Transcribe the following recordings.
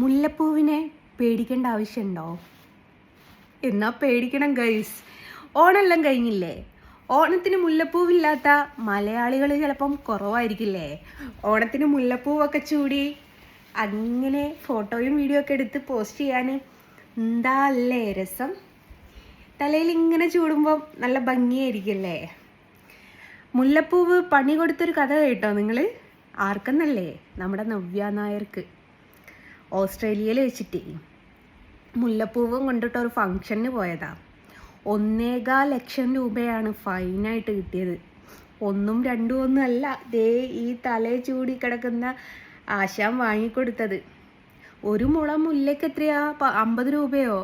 മുല്ലപ്പൂവിനെ പേടിക്കേണ്ട ആവശ്യമുണ്ടോ? എന്നാ പേടിക്കണം ഗൈസ് ഓണമെല്ലാം കഴിഞ്ഞില്ലേ? ഓണത്തിന് മുല്ലപ്പൂവില്ലാത്ത മലയാളികൾ ചിലപ്പം കുറവായിരിക്കില്ലേ? ഓണത്തിന് മുല്ലപ്പൂവൊക്കെ ചൂടി അങ്ങനെ ഫോട്ടോയും വീഡിയോ ഒക്കെ എടുത്ത് പോസ്റ്റ് ചെയ്യാൻ എന്താ അല്ലേ രസം? തലയിൽ ഇങ്ങനെ ചൂടുമ്പോൾ നല്ല ഭംഗിയായിരിക്കില്ലേ? മുല്ലപ്പൂവ് പണി കൊടുത്തൊരു കഥ കേട്ടോ നിങ്ങൾ ആർക്കെന്നല്ലേ? നമ്മുടെ നവ്യ നായർക്ക്. ഓസ്ട്രേലിയയിൽ വെച്ചിട്ട് മുല്ലപ്പൂവും കൊണ്ടിട്ട് ഒരു ഫംഗ്ഷന് പോയതാ. ഒന്നേകാൽ ലക്ഷം രൂപയാണ് ഫൈനായിട്ട് കിട്ടിയത്. ഒന്നും രണ്ടും ഒന്നും അല്ല ദേ ഈ തലേ ചൂടി കിടക്കുന്ന ആശാൻ വാങ്ങിക്കൊടുത്തത്. ഒരു മുളം മുല്ലയ്ക്ക് എത്രയാ? അമ്പത് രൂപയോ?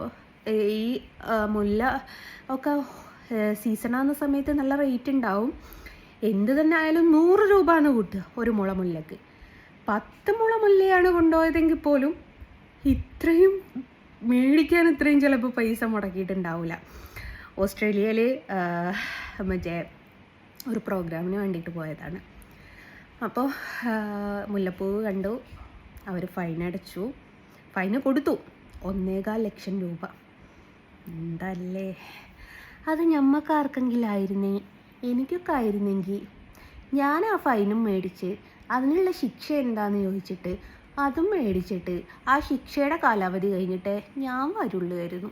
ഈ മുല്ല ഒക്കെ സീസണാകുന്ന സമയത്ത് നല്ല റേറ്റ് ഉണ്ടാവും. എന്ത് തന്നെ ആയാലും നൂറ് രൂപ എന്ന് കൂട്ടുക ഒരു മുള മുല്ലക്ക് പത്ത് മുള മുല്ലയാണ് കൊണ്ടുപോയതെങ്കിൽ പോലും ഇത്രയും മേടിക്കാൻ ഇത്രയും ചിലപ്പോൾ പൈസ മുടക്കിയിട്ടുണ്ടാവില്ല. ഓസ്ട്രേലിയയിൽ മറ്റേ ഒരു പ്രോഗ്രാമിന് വേണ്ടിയിട്ട് പോയതാണ്. അപ്പോൾ മുല്ലപ്പൂവ് കണ്ടു. അവർ ഫൈൻ അടച്ചു. ഫൈന് കൊടുത്തു. ഒന്നേകാൽ ലക്ഷം രൂപ. എന്തല്ലേ? അത് ഞമ്മക്കാർക്കെങ്കിലായിരുന്നേ എനിക്കൊക്കെ ആയിരുന്നെങ്കിൽ ഞാൻ ആ ഫൈനും മേടിച്ച് അതിനുള്ള ശിക്ഷ എന്താണെന്ന് ചോദിച്ചിട്ട് അതും മേടിച്ചിട്ട് ആ ശിക്ഷയുടെ കാലാവധി കഴിഞ്ഞിട്ട് ഞാൻ വരുള്ളായിരുന്നു.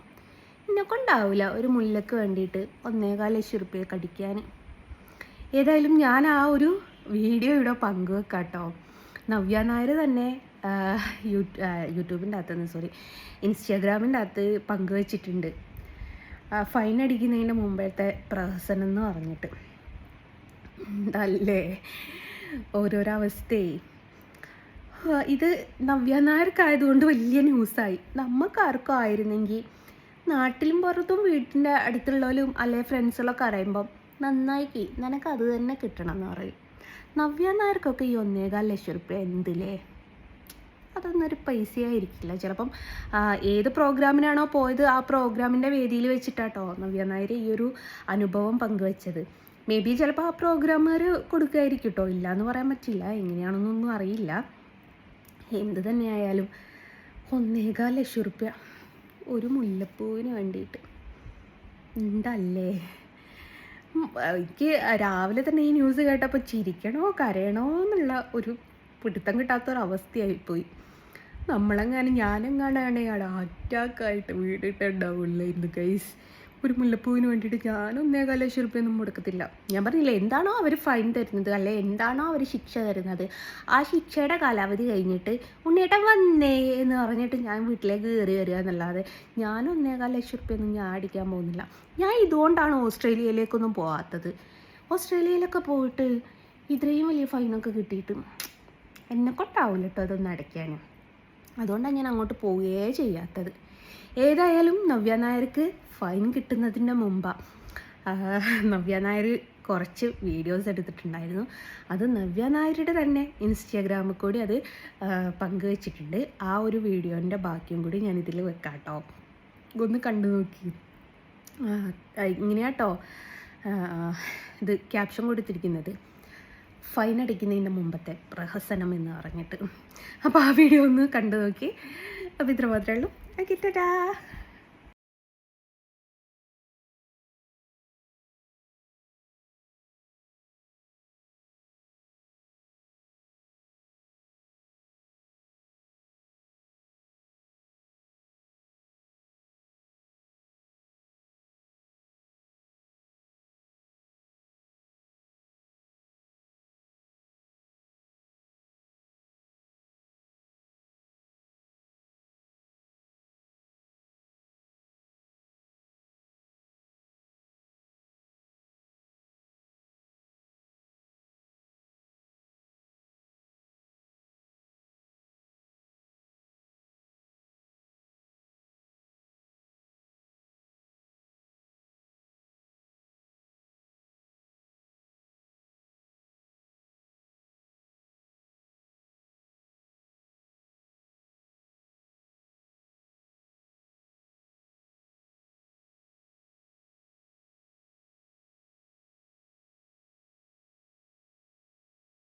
എന്നെ കൊണ്ടാവില്ല ഒരു മുല്ലക്ക് വേണ്ടിയിട്ട് ഒന്നേകാൽ ലക്ഷം റുപ്യ കടിക്കാൻ. ഏതായാലും ഞാൻ ആ ഒരു വീഡിയോ ഇവിടെ പങ്കുവെക്കാം കേട്ടോ നവ്യ നായർ തന്നെ യൂട്യൂബിന്റെ അകത്തുനിന്ന് സോറി ഇൻസ്റ്റാഗ്രാമിന്റെ അകത്ത് പങ്കുവച്ചിട്ടുണ്ട്. ഫൈൻ അടിക്കുന്നതിന്റെ മുമ്പത്തെ പ്രഹസനം എന്ന് പറഞ്ഞിട്ട്. എന്തല്ലേ ഓരോരോ അവസ്ഥയെ ഇത് നവ്യ നായർക്കായതുകൊണ്ട് വലിയ ന്യൂസായി. നമുക്കാർക്കും ആയിരുന്നെങ്കിൽ നാട്ടിലും പുറത്തും വീട്ടിന്റെ അടുത്തുള്ളവരും അല്ലെ ഫ്രണ്ട്സുകളൊക്കെ അറിയുമ്പം നന്നായിക്ക് നിനക്ക് അത് തന്നെ കിട്ടണം എന്ന് പറയും. നവ്യ നായർക്കൊക്കെ ഈ ഒന്നേകാൽ ലക്ഷം റുപ്യ എന്തില്ലേ അതൊന്നൊരു പൈസയായിരിക്കില്ല. ചിലപ്പം ഏത് പ്രോഗ്രാമിനാണോ പോയത് ആ പ്രോഗ്രാമിന്റെ വേദിയിൽ വെച്ചിട്ടാട്ടോ നവ്യ നായർ ഈ ഒരു അനുഭവം പങ്കുവച്ചത്. മേ ബി ചിലപ്പോൾ ആ പ്രോഗ്രാമുകാർ കൊടുക്കുമായിരിക്കും കേട്ടോ ഇല്ല എന്ന് പറയാൻ പറ്റില്ല. എങ്ങനെയാണെന്നൊന്നും അറിയില്ല. എന്ത് തന്നെയായാലും ഒന്നേകാൽ ലക്ഷം റുപ്യ ഒരു മുല്ലപ്പൂവിന് വേണ്ടിയിട്ട്. ഉണ്ടല്ലേ എനിക്ക് രാവിലെ തന്നെ ഈ ന്യൂസ് കേട്ടപ്പോൾ ചിരിക്കണോ കരയണോ എന്നുള്ള ഒരു പിടുത്തം കിട്ടാത്തൊരവസ്ഥയായിപ്പോയി നമ്മളെങ്ങാനും ഞാനെങ്ങാനാണ് അയാൾ അറ്റാക്കായിട്ട് വീടിട്ടുണ്ടാവില്ലായിരുന്നു ഗൈസ് ഒരു മുല്ലപ്പൂവിന് വേണ്ടിയിട്ട് ഞാൻ ഒന്നേ ലക്ഷം റുപ്യൊന്നും മുടക്കത്തില്ല ഞാൻ പറഞ്ഞില്ല എന്താണോ അവർ ഫൈൻ തരുന്നത് അല്ലെ എന്താണോ അവർ ശിക്ഷ തരുന്നത് ആ ശിക്ഷയുടെ കാലാവധി കഴിഞ്ഞിട്ട് ഉണ്ണിയേട്ടൻ വന്നേ എന്ന് പറഞ്ഞിട്ട് ഞാൻ വീട്ടിലേക്ക് കയറി വരിക എന്നല്ലാതെ ഞാൻ ഒന്നേ ലക്ഷം റുപ്യൊന്നും ഞാൻ അടിക്കാൻ പോകുന്നില്ല. ഞാൻ ഇതുകൊണ്ടാണ് ഓസ്ട്രേലിയയിലേക്കൊന്നും പോകാത്തത് ഓസ്ട്രേലിയയിലൊക്കെ പോയിട്ട് ഇത്രയും വലിയ ഫൈനൊക്കെ കിട്ടിയിട്ടും എന്നെ കൊണ്ടാവില്ല കേട്ടോ അതൊന്നും അടയ്ക്കാനും. അതുകൊണ്ടാണ് ഞാൻ അങ്ങോട്ട് പോവുകയേ ചെയ്യാത്തത്. ഏതായാലും നവ്യ നായർക്ക് ഫൈൻ കിട്ടുന്നതിന്റെ മുമ്പാണ് നവ്യ നായർ കുറച്ച് വീഡിയോസ് എടുത്തിട്ടുണ്ടായിരുന്നു. അത് നവ്യ നായരുടെ തന്നെ ഇൻസ്റ്റാഗ്രാമിൽ കൂടി അത് പങ്കുവച്ചിട്ടുണ്ട്. ആ ഒരു വീഡിയോന്റെ ബാക്കിയും കൂടി ഞാൻ ഇതിൽ വെക്കാം കേട്ടോ ഒന്ന് കണ്ടു നോക്കി. ഇങ്ങനെയാട്ടോ. ഇത് ക്യാപ്ഷൻ കൊടുത്തിരിക്കുന്നത്. ഫൈൻ അടിക്കുന്നതിന്റെ മുമ്പത്തെ പ്രഹസനം എന്ന് പറഞ്ഞിട്ട്. അപ്പോൾ ആ വീഡിയോ ഒന്ന് കണ്ടു നോക്കി. അപ്പോൾ ഇത്ര മാത്രമേ ഉള്ളൂ. ഓക്കെ ടാ